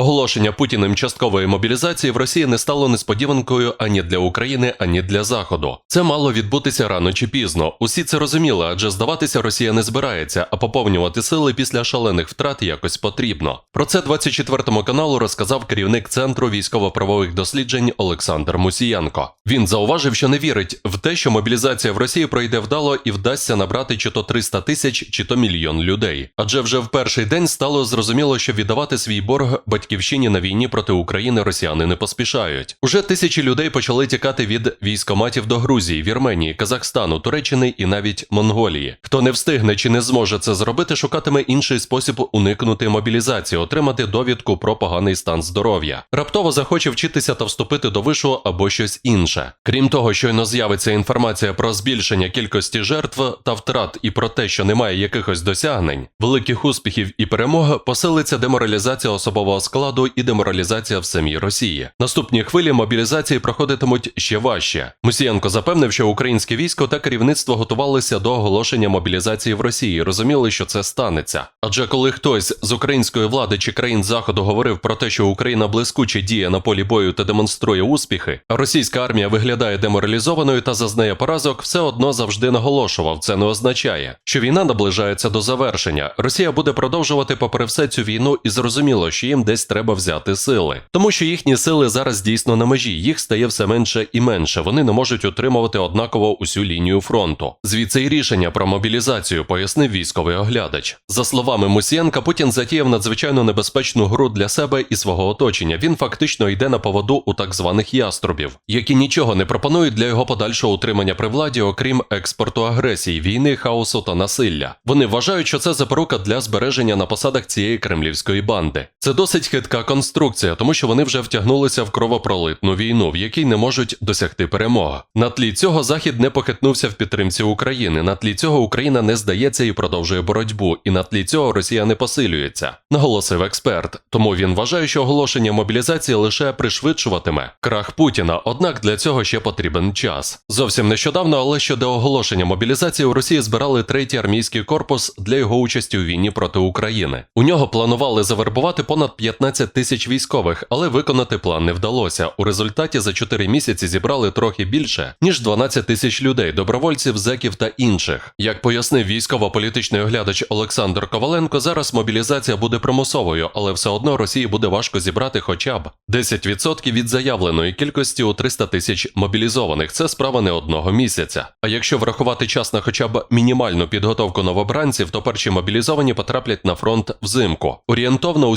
Оголошення Путіним часткової мобілізації в Росії не стало несподіванкою ані для України, ані для Заходу. Це мало відбутися рано чи пізно. Усі це розуміли, адже здаватися Росія не збирається, а поповнювати сили після шалених втрат якось потрібно. Про це 24 каналу розказав керівник центру військово-правових досліджень Олександр Мусієнко. Він зауважив, що не вірить в те, що мобілізація в Росії пройде вдало і вдасться набрати чи то 300 тисяч, чи то мільйон людей. Адже вже в перший день стало зрозуміло, що віддавати свій борг батьківщині на війні проти України росіяни не поспішають. Уже тисячі людей почали тікати від військоматів до Грузії, Вірменії, Казахстану, Туреччини і навіть Монголії. Хто не встигне чи не зможе це зробити, шукатиме інший спосіб уникнути мобілізації, отримати довідку про поганий стан здоров'я. Раптово захоче вчитися та вступити до вишу або щось інше. Крім того, щойно з'явиться інформація про збільшення кількості жертв та втрат і про те, що немає якихось досягнень, великих успіхів і перемог, посилиться деморалізація особового складу і деморалізація в самій Росії. Наступні хвилі мобілізації проходитимуть ще важче. Мусієнко запевнив, що українське військо та керівництво готувалися до оголошення мобілізації в Росії, розуміли, що це станеться. Адже коли хтось з української влади чи країн заходу говорив про те, що Україна блискуче діє на полі бою та демонструє успіхи, а російська армія виглядає деморалізованою та зазнає поразок, все одно завжди наголошував. Це не означає, що війна наближається до завершення. Росія буде продовжувати попри все цю війну, і зрозуміло, що їм десь треба взяти сили, тому що їхні сили зараз дійсно на межі, їх стає все менше і менше. Вони не можуть утримувати однаково усю лінію фронту. Звідси й рішення про мобілізацію, пояснив військовий оглядач. За словами Мусієнка, Путін затіяв надзвичайно небезпечну гру для себе і свого оточення. Він фактично йде на поводу у так званих яструбів, які нічого не пропонують для його подальшого утримання при владі, окрім експорту агресії, війни, хаосу та насилля. Вони вважають, що це запорука для збереження на посадах цієї кремлівської банди. Це досить хитка конструкція, тому що вони вже втягнулися в кровопролитну війну, в якій не можуть досягти перемоги. На тлі цього захід не похитнувся в підтримці України. На тлі цього Україна не здається і продовжує боротьбу. І на тлі цього Росія не посилюється, наголосив експерт. Тому він вважає, що оголошення мобілізації лише пришвидшуватиме крах Путіна. Однак для цього ще потрібен час. Зовсім нещодавно, але щодо оголошення мобілізації у Росії збирали третій армійський корпус для його участі у війні проти України. У нього планували завербувати понад 15 тисяч військових, але виконати план не вдалося. У результаті за 4 місяці зібрали трохи більше ніж 12 тисяч людей, добровольців, зеків та інших. Як пояснив військово-політичний оглядач Олександр Коваленко, зараз мобілізація буде примусовою, але все одно Росії буде важко зібрати хоча б 10% від заявленої кількості у 300 тисяч мобілізованих. Це справа не одного місяця. А якщо врахувати час на хоча б мінімальну підготовку новобранців, то перші мобілізовані потраплять на фронт взимку, орієнтовно у